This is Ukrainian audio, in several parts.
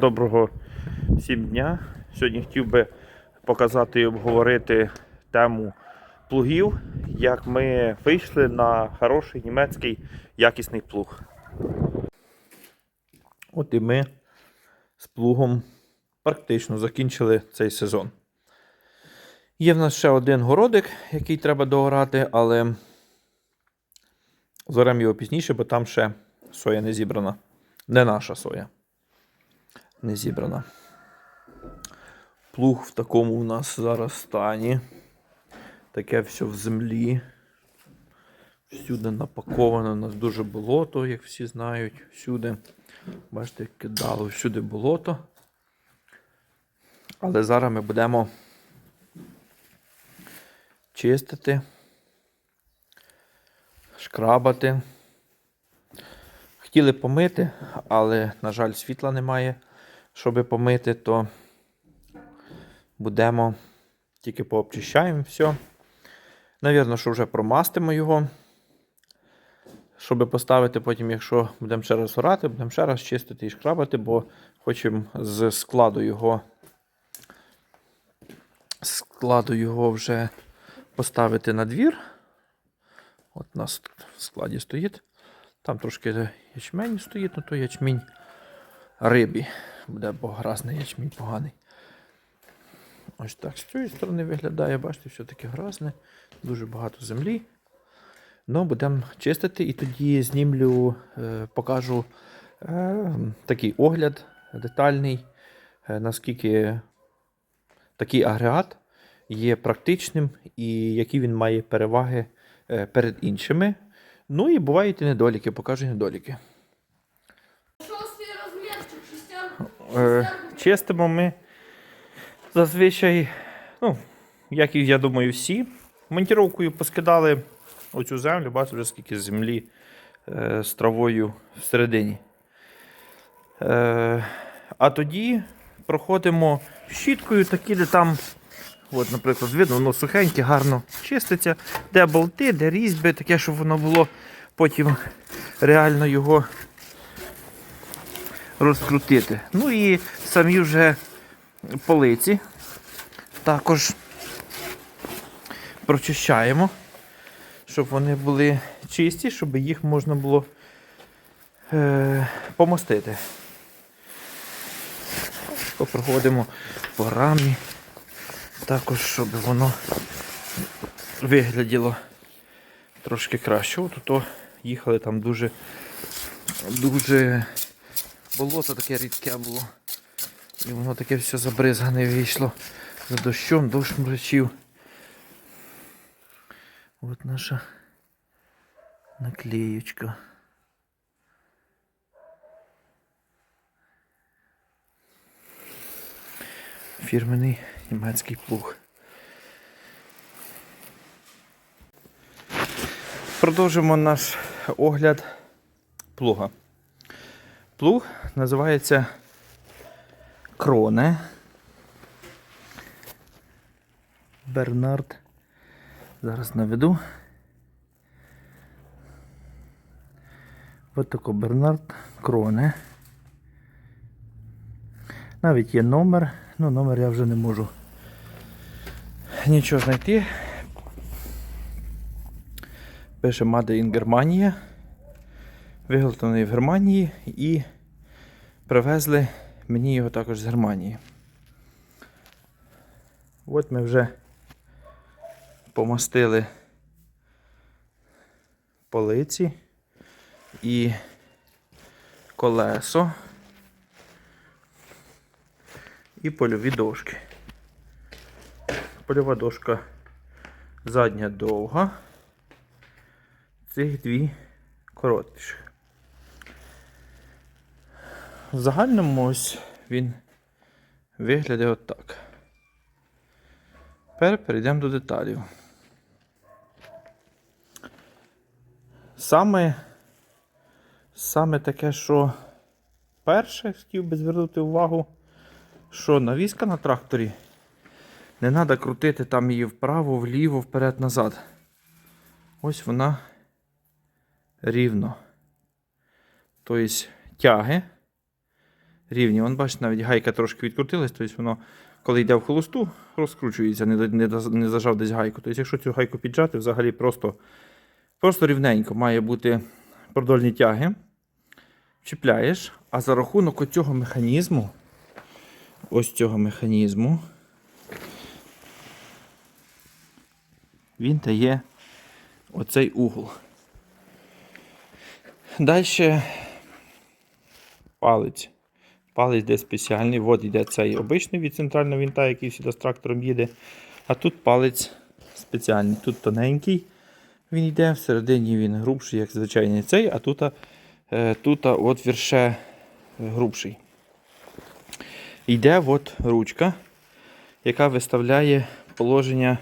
Доброго всім дня. Сьогодні хотів би показати і обговорити тему плугів, як ми вийшли на хороший німецький якісний плуг. От і ми з плугом практично закінчили цей сезон. Є в нас ще один городик, який треба доорати, але зоремо його пізніше, бо там ще соя не зібрана. Не наша соя. Не зібрана. Плуг в такому у нас зараз стані. Таке все в землі. Всюди напаковано. У нас дуже болото, як всі знають. Всюди. Бачите, як кидало, всюди болото. Але зараз ми будемо чистити, шкрабати. Хотіли помити, але, на жаль, світла немає, щоб помити, то будемо тільки пообчищаємо все. Навірно, що вже промастимо його. Щоб поставити потім, якщо будемо ще раз орати, будемо ще раз чистити і шкрабати, бо хочемо з складу його складу його вже поставити на двір. От у нас тут в складі стоїть. Там трошки ячмень стоїть, ну то ячмінь рибі. Буде, бо грязний ячмінь поганий. Ось так з цієї сторони виглядає, бачите, все таке грязне, дуже багато землі. Ну, будемо чистити і тоді знімлю, е, покажу е, такий огляд детальний, е, наскільки такий агрегат є практичним і які він має переваги перед іншими. Ну і бувають і недоліки, покажу недоліки. Е, чистимо ми зазвичай, ну, як і я думаю, всі. Монтіровкою поскидали оцю землю, бачите, вже скільки землі е, з травою всередині. Е, а тоді проходимо щіткою, такі, де там, от, наприклад, видно, воно сухеньке, гарно чиститься, де болти, де різьби, таке, щоб воно було потім реально його розкрутити. Ну і самі вже полиці також прочищаємо, щоб вони були чисті, щоб їх можна було е, помостити. Попроходимо по рамі, також, щоб воно вигляділо трошки краще. От їхали там дуже, дуже болото таке рідке було. І воно таке все забризгане вийшло. За дощом, дощ мрачів. От наша наклеючка. Фірменний німецький плуг. Продовжимо наш огляд плуга. Плуг називається Кроне. Бернард. Зараз наведу. Ось тако Бернард Кроне. Навіть є номер, ну номер я вже не можу нічого знайти. Пише Made in Германія. Виготовлений в Германії і привезли мені його також з Германії. От ми вже помастили полиці і колесо і польові дошки. Польова дошка задня довга, цих дві коротші. В загальному ось він виглядає отак. Тепер перейдемо до деталів. Саме, саме таке, що перше хотів би звернути увагу, що навіска на тракторі не треба крутити там її вправо, вліво, вперед, назад. Ось вона рівно. Тобто тяги рівні. Вон, бачите, навіть гайка трошки відкрутилась, тобто воно, коли йде в холосту, розкручується, не, не, не зажав десь гайку. Тобто, якщо цю гайку піджати, взагалі просто, просто рівненько має бути продольні тяги. Чіпляєш, а за рахунок оцього механізму, ось цього механізму, він дає оцей угол. Далі палець. Палець йде спеціальний. От йде цей обичний від центрального вінта, який сюди з трактором їде. А тут палець спеціальний. Тут тоненький він йде, всередині він грубший, як звичайний цей, а тут, е, тут от вірше грубший. Йде от ручка, яка виставляє положення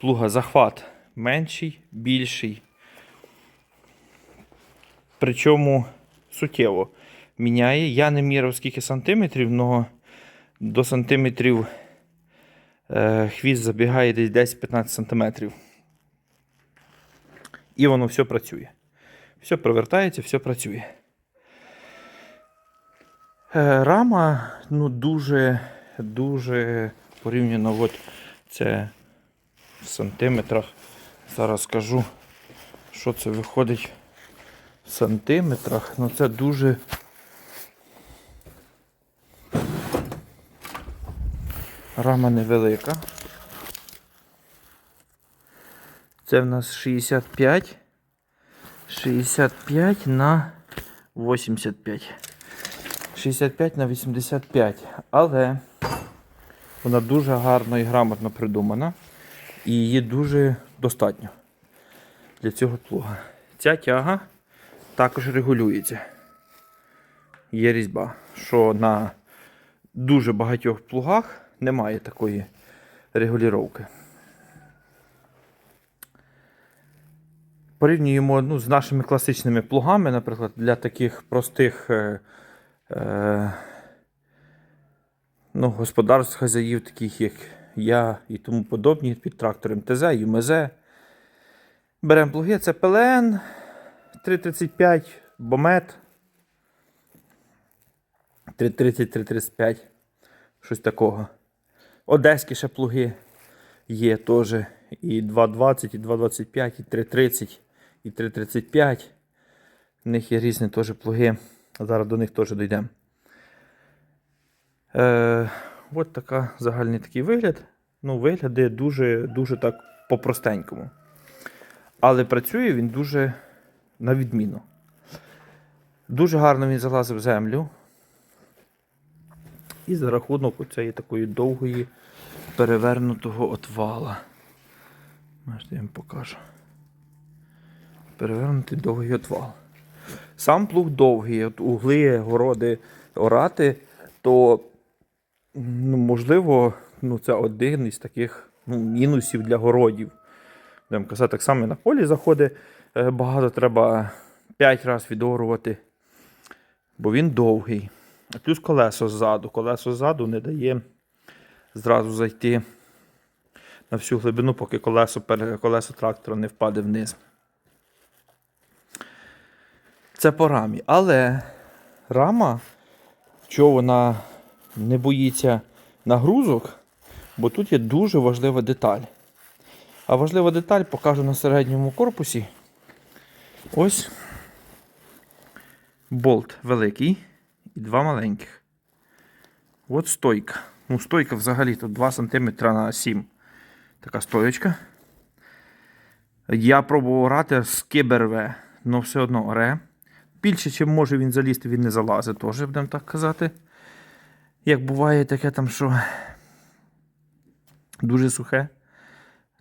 плуга. Захват менший, більший. Причому суттєво міняє. Я не міряв скільки сантиметрів, але до сантиметрів е, хвіст забігає десь 10-15 сантиметрів. І воно все працює. Все провертається, все працює. Е, Рама ну, дуже, дуже порівняно, от це в сантиметрах. Зараз скажу, що це виходить в сантиметрах. Ну це дуже. Рама невелика. Це в нас 65. 65 на 85. 65 на 85. Але вона дуже гарно і грамотно придумана. І її дуже достатньо для цього плуга. Ця тяга також регулюється. Є різьба, що на дуже багатьох плугах немає такої регулювання. Порівнюємо ну, з нашими класичними плугами, наприклад, для таких простих е, е, ну, господарств хазяїв, таких як я і тому подобні, під трактором ТЗ, ЮМЗ. Беремо плуги, це ПЛН 335, Бомет 330-335, щось такого. Одеські ще плуги є теж. І 2,20, і 2,25, і 3,30, і 3,35. В них є різні теж плуги. Зараз до них теж дійдемо. Е, от така загальний такий вигляд. Ну, виглядає дуже, дуже так по-простенькому. Але працює він дуже на відміну. Дуже гарно він залазив в землю. І за рахунок оцієї такої довгої перевернутого отвала. Бачите, я вам покажу. Перевернутий довгий отвал. Сам плуг довгий, от угли, городи орати, то ну, можливо, ну, це один із таких ну, мінусів для городів. Будемо казати, так само на полі заходить, е, багато треба 5 разів відорувати, бо він довгий. Плюс колесо ззаду. Колесо ззаду не дає зразу зайти на всю глибину, поки колесо, колесо трактора не впаде вниз. Це по рамі. Але рама, чого вона не боїться нагрузок, бо тут є дуже важлива деталь. А важлива деталь покажу на середньому корпусі. Ось болт великий і два маленьких. От стойка. Ну, стойка взагалі тут 2 см на 7. Така стоєчка. Я пробував грати з киберве, але все одно оре. Більше, чим може він залізти, він не залазить, теж будемо так казати. Як буває таке там, що дуже сухе.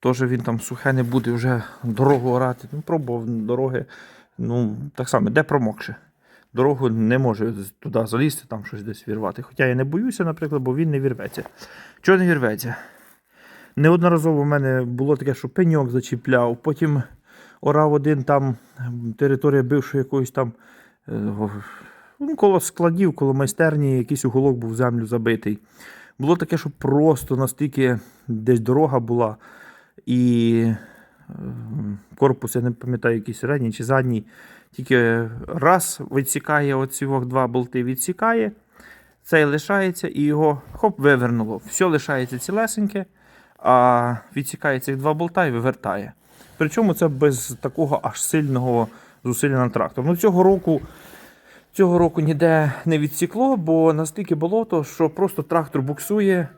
Теж він там сухе не буде вже дорогу орати. Ну, пробував дороги. Ну, так само, де промокше. Дорогу не може туди залізти, там щось десь вірвати. Хоча я не боюся, наприклад, бо він не вірветься. Чого не вірветься? Неодноразово в мене було таке, що пеньок зачіпляв, потім орав один там територія бившої якоїсь там е, ну, коло складів, коло майстерні, якийсь уголок був в землю забитий. Було таке, що просто настільки десь дорога була, і корпус, я не пам'ятаю, який середній чи задній, тільки раз відсікає оці два болти, відсікає, цей лишається і його хоп, вивернуло. Все лишається цілесеньке, а відсікає цих два болта і вивертає. Причому це без такого аж сильного зусилля на трактор. Ну, цього року. Цього року ніде не відсікло, бо настільки болото, що просто трактор буксує,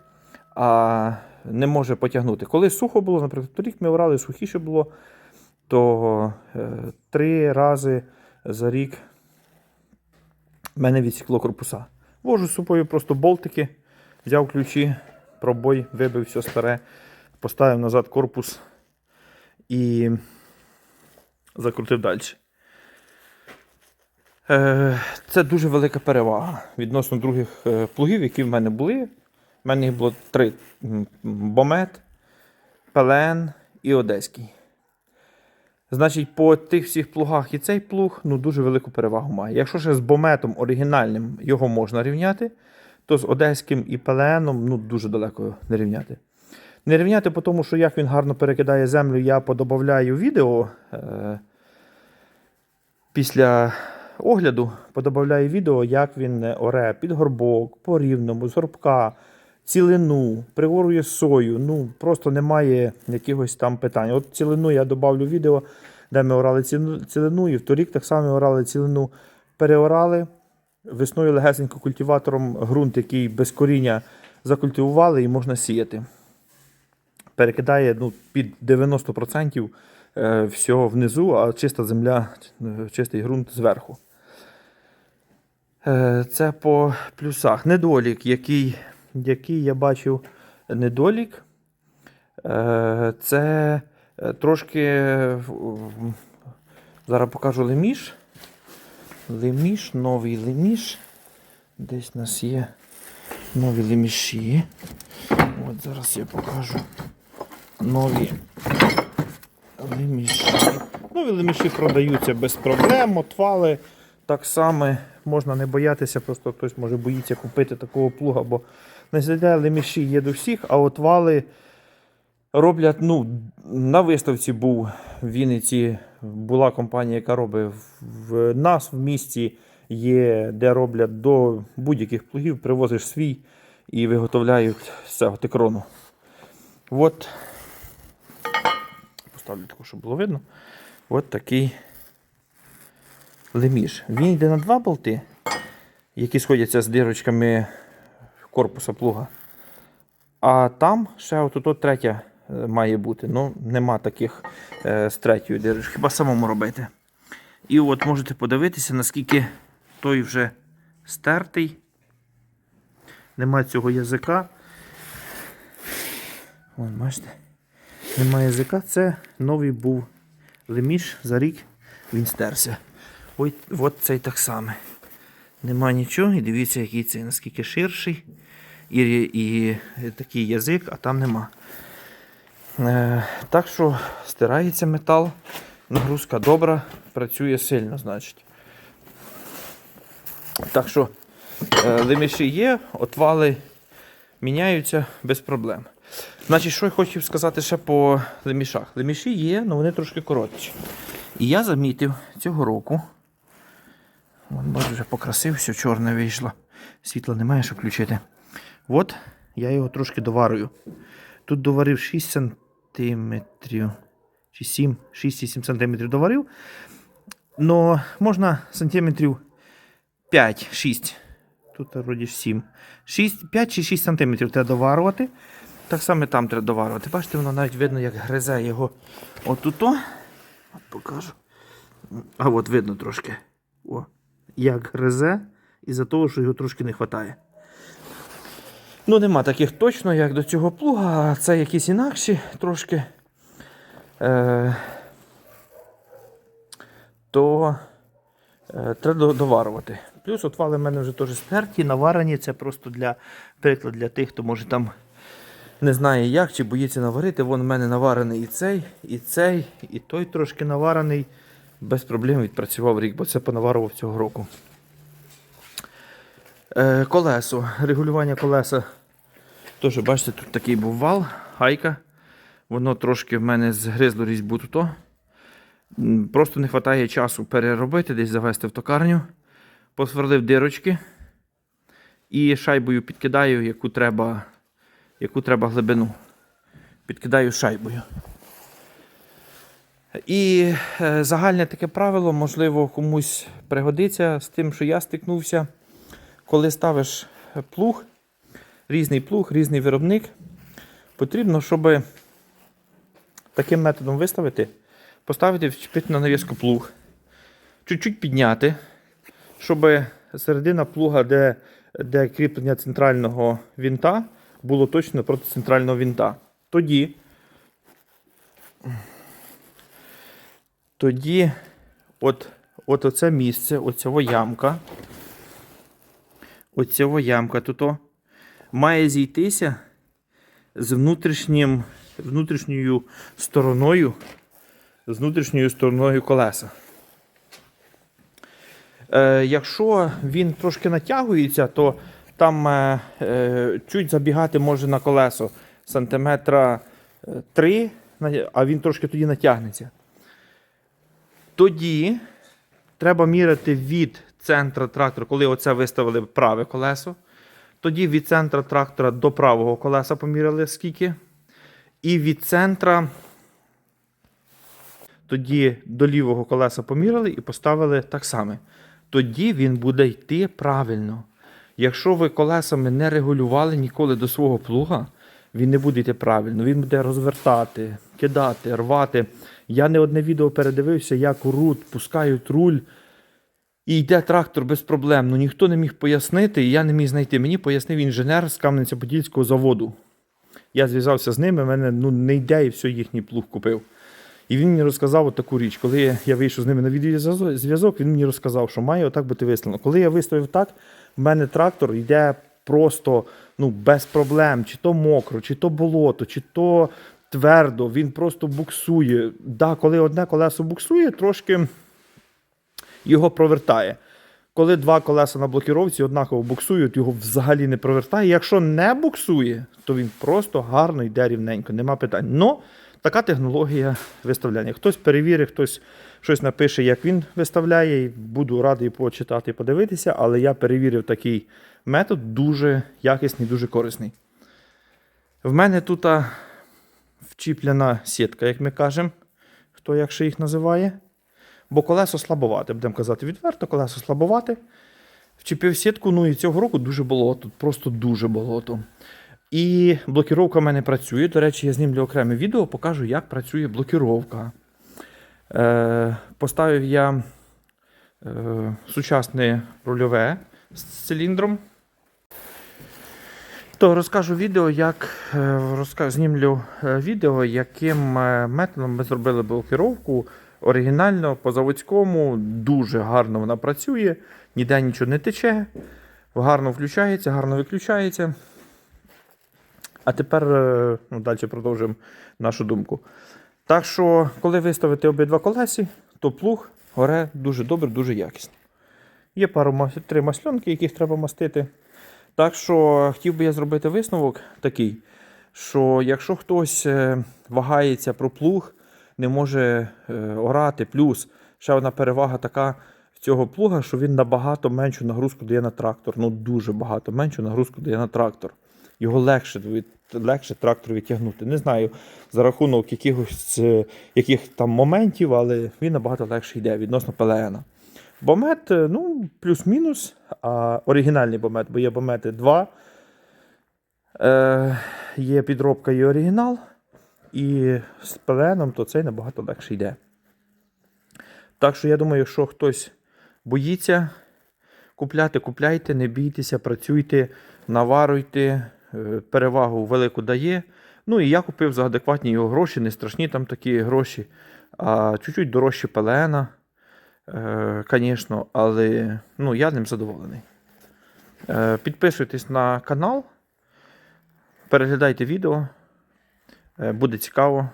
а не може потягнути. Коли сухо було, наприклад, торік ми орали, сухіше було, то е, три рази за рік мене відсікло корпуса. Вожу з собою просто болтики, взяв ключі, пробой, вибив все старе, поставив назад корпус і закрутив далі. Е, Це дуже велика перевага відносно других е, плугів, які в мене були. В мене їх було три: бомет, пелен і одеський. Значить, по тих всіх плугах і цей плуг ну, дуже велику перевагу має. Якщо ще з бометом оригінальним його можна рівняти, то з одеським і пеленом ну, дуже далеко не рівняти. Не рівняти, по тому, що як він гарно перекидає землю, я подобавляю відео. Е- після огляду подобавляю відео, як він оре під горбок, по рівному, з горбка, цілину, приворує сою. Ну, просто немає якихось там питань. От цілину я додавлю відео, де ми орали цілину, і в торік так само орали цілину, переорали. Весною легесенько культиватором ґрунт, який без коріння закультивували і можна сіяти. Перекидає ну, під 90% е, всього внизу, а чиста земля, е, чистий ґрунт зверху. Е, Це по плюсах. Недолік, який, який я бачив недолік, е, це е, трошки. Зараз покажу леміш. Леміш, новий леміш. Десь у нас є нові леміші. От зараз я покажу нові леміші. Нові леміші продаються без проблем, отвали так само. Можна не боятися, просто хтось може боїться купити такого плуга, бо на завжди леміші є до всіх, а отвали роблять. Ну, на виставці був в Вінниці, була компанія, яка робить в- в нас в місті. Є, де роблять до будь-яких плугів, привозиш свій і виготовляють з цього тикрону. От поставлю таку, щоб було видно. От такий леміш. Він йде на два болти, які сходяться з дирочками корпуса плуга. А там ще от третя е, має бути. Ну, нема таких е, з третьою дирочкою. Хіба самому робити. І от можете подивитися, наскільки той вже стертий. Нема цього язика. Вон, бачите? Немає язика. Це новий був леміш за рік він стерся. Ой, от цей так само. Нема нічого, і дивіться, який цей наскільки ширший. І, і, такий язик, а там нема. Е, так що стирається метал, нагрузка добра, працює сильно, значить. Так що е, леміші є, отвали міняються без проблем. Значить, що я хотів сказати ще по лемішах. Леміші є, але вони трошки коротші. І я замітив цього року. Вон, бачу, вже покрасив, все чорне вийшло. Світла немає, що включити. От я його трошки доварую. Тут доварив 6 сантиметрів. Чи 7, 6-7 сантиметрів доварив. Но можна сантиметрів 5-6. Тут вроді 7. 6, 5 чи 6 сантиметрів треба доварувати. Так само там треба доварувати. Бачите, воно навіть видно, як гризе його отуто. От покажу. А от видно трошки. О, як гризе, із-за того, що його трошки не вистачає. Ну, нема таких точно, як до цього плуга, а це якісь інакші трошки. Е, то е, треба до- доварувати. Плюс отвали в мене вже теж стерті, наварені. Це просто для приклад для тих, хто може там не знає як чи боїться наварити. Вон в мене наварений і цей, і цей, і той трошки наварений. Без проблем відпрацював рік, бо це понаварував цього року. Е, колесо. Регулювання колеса. Теж, бачите, тут такий був вал, гайка. Воно трошки в мене згризло різьбу тут. Просто не вистачає часу переробити, десь завести в токарню. Посверлив дирочки. і шайбою підкидаю, яку треба, яку треба глибину. Підкидаю шайбою. І е, загальне таке правило, можливо, комусь пригодиться з тим, що я стикнувся. Коли ставиш плуг, різний плуг, різний виробник, потрібно, щоб таким методом виставити, поставити, вчепити на навіску плуг, чуть-чуть підняти, щоб середина плуга, де, де кріплення центрального вінта, було точно проти центрального вінта. Тоді тоді от, от оце місце, оцього ямка, оцього ямка тут о, має зійтися з внутрішнім, внутрішньою стороною, з внутрішньою стороною колеса. Е, якщо він трошки натягується, то там е, е, чуть забігати може на колесо сантиметра 3, а він трошки тоді натягнеться. Тоді треба міряти від центра трактора, коли оце виставили праве колесо. Тоді від центра трактора до правого колеса поміряли скільки. І від центра тоді до лівого колеса поміряли і поставили так само. Тоді він буде йти правильно. Якщо ви колесами не регулювали ніколи до свого плуга, він не буде йти правильно. Він буде розвертати, кидати, рвати. Я не одне відео передивився, як рут, пускають руль. І йде трактор без проблем. Ну ніхто не міг пояснити, і я не міг знайти. Мені пояснив інженер з Кам'янця-Подільського заводу. Я зв'язався з ними, мене ну, не йде і все, їхній плуг купив. І він мені розказав таку річ. Коли я вийшов з ними на відеозв'язок, він мені розказав, що має отак бути виставлено. Коли я виставив так, в мене трактор йде просто ну, без проблем, чи то мокро, чи то болото, чи то твердо, він просто буксує. Да, коли одне колесо буксує, трошки його провертає. Коли два колеса на блокіровці однаково буксують, його взагалі не провертає. Якщо не буксує, то він просто гарно йде рівненько, нема питань. Но така технологія виставляння. Хтось перевірить, хтось щось напише, як він виставляє. і Буду радий почитати і подивитися, але я перевірив такий метод, дуже якісний, дуже корисний. В мене тут вчіплена сітка, як ми кажемо, хто як ще їх називає. Бо колесо слабовате, будемо казати відверто, колесо слабовате. Вчепив сітку, ну і цього року дуже болото, просто дуже болото. І блокіровка в мене працює. До речі, я знімлю окреме відео, покажу, як працює блокіровка. Е, поставив я е, сучасне рульове з циліндром. То розкажу відео, як е, розкажу, знімлю е, відео, яким е, методом ми зробили блокіровку. Оригінально, по заводському, дуже гарно вона працює, ніде нічого не тече, гарно включається, гарно виключається. А тепер е, ну, далі продовжуємо нашу думку. Так що, коли виставити обидва колесі, то плуг горе дуже добре, дуже якісно. Є пару три масльонки, яких треба мастити. Так що хотів би я зробити висновок такий, що якщо хтось е, вагається про плуг, не може е, орати, плюс ще одна перевага така в цього плуга, що він набагато меншу нагрузку дає на трактор. Ну дуже багато меншу нагрузку дає на трактор. Його легше, легше трактор відтягнути. Не знаю за рахунок якихось е, яких там моментів, але він набагато легше йде відносно ПЛН. Бомет, е, ну, плюс-мінус, а оригінальний бомет, бо є бомети 2. Е, є підробка і оригінал. І з пеленом, то цей набагато легше йде. Так що я думаю, якщо хтось боїться купляти, купляйте, не бійтеся, працюйте, наваруйте, е, перевагу велику дає. Ну і я купив за адекватні його гроші, не страшні там такі гроші, а чуть-чуть дорожче пелена, е, звісно, але ну, я ним задоволений. Е, Підписуйтесь на канал, переглядайте відео. Е, Буде цікаво.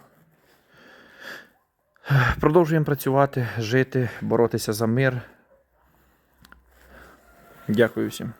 Продовжуємо працювати, жити, боротися за мир. Дякую всім.